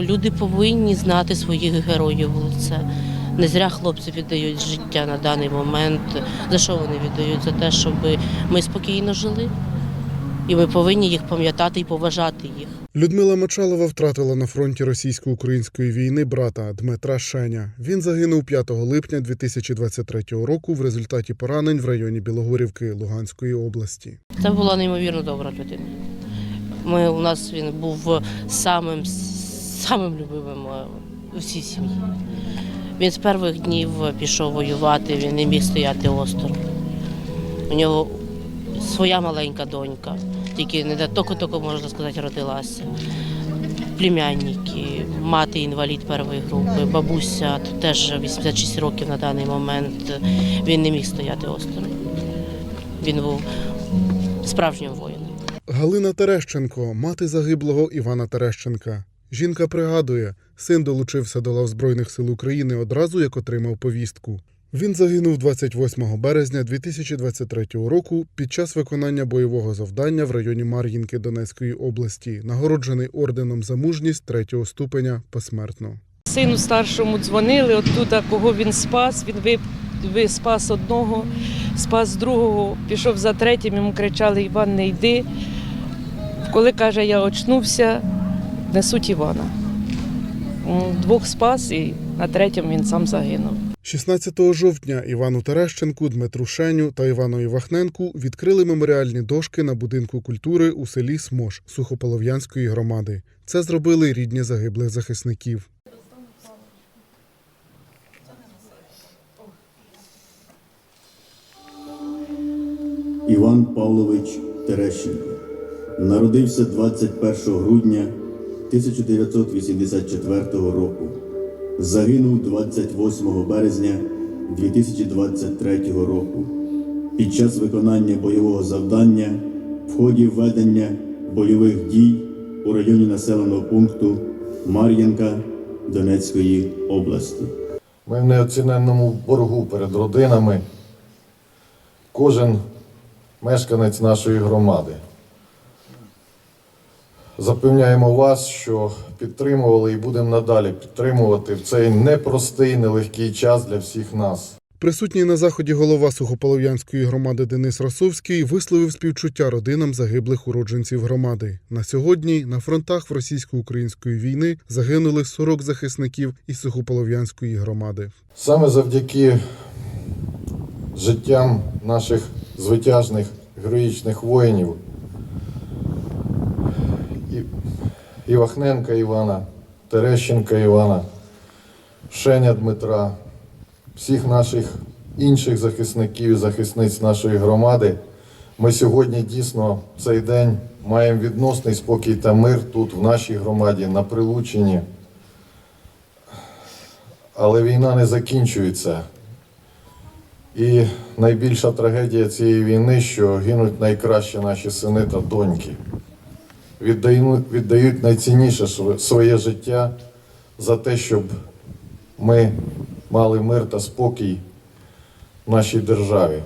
Люди повинні знати своїх героїв лице. Не зря хлопці віддають життя на даний момент. За що вони віддають? За те, щоб ми спокійно жили. І ми повинні їх пам'ятати і поважати їх. Людмила Мочалова втратила на фронті російсько-української війни брата Дмитра Шеня. Він загинув 5 липня 2023 року в результаті поранень в районі Білогорівки Луганської області. Це була неймовірно добра людина. Ми, у нас він був самим, самим любимим у всій сім'ї. Він з перших днів пішов воювати, він не міг стояти осторонь. У нього своя маленька донька, тільки не тільки можна сказати, родилася. Племянники, мати інвалід першої групи, бабуся тут теж 86 років на даний момент. Він не міг стояти осторонь. Він був справжнім воїном. Галина Терещенко, мати загиблого Івана Терещенка. Жінка пригадує, син долучився до лав Збройних сил України одразу, як отримав повістку. Він загинув 28 березня 2023 року під час виконання бойового завдання в районі Мар'їнки Донецької області, нагороджений орденом за мужність третього ступеня посмертно. Сину старшому дзвонили, оттуда, кого він спас. Він ви, ви спас одного, спас другого, пішов за третім, йому кричали Іван, не йди. Коли каже, я очнувся, несуть Івана. Двох спас і на третьому він сам загинув. 16 жовтня Івану Терещенку, Дмитру Шеню та Іванові Вахненку відкрили меморіальні дошки на будинку культури у селі Смош Сухополов'янської громади. Це зробили рідні загиблих захисників. Іван Павлович Терещенко народився 21 грудня 1984 року. Загинув 28 березня 2023 року під час виконання бойового завдання в ході ведення бойових дій у районі населеного пункту Мар'їнка Донецької області. Ми в неоціненному боргу перед родинами. Кожен мешканець нашої громади. Запевняємо вас, що підтримували і будемо надалі підтримувати в цей непростий, нелегкий час для всіх нас. Присутній на заході голова Сухополов'янської громади Денис Росовський висловив співчуття родинам загиблих уродженців громади. На сьогодні на фронтах в російсько-української війни загинули 40 захисників із Сухополов'янської громади. Саме завдяки життям наших звитяжних героїчних воїнів Івахненка Івана, Терещенка Івана, Шеня Дмитра, всіх наших інших захисників і захисниць нашої громади. Ми сьогодні дійсно цей день маємо відносний спокій та мир тут, в нашій громаді, на Прилучині. Але війна не закінчується. І найбільша трагедія цієї війни, що гинуть найкращі наші сини та доньки. Віддають, найцінніше св- своє життя за те, щоб ми мали мир та спокій в нашій державі.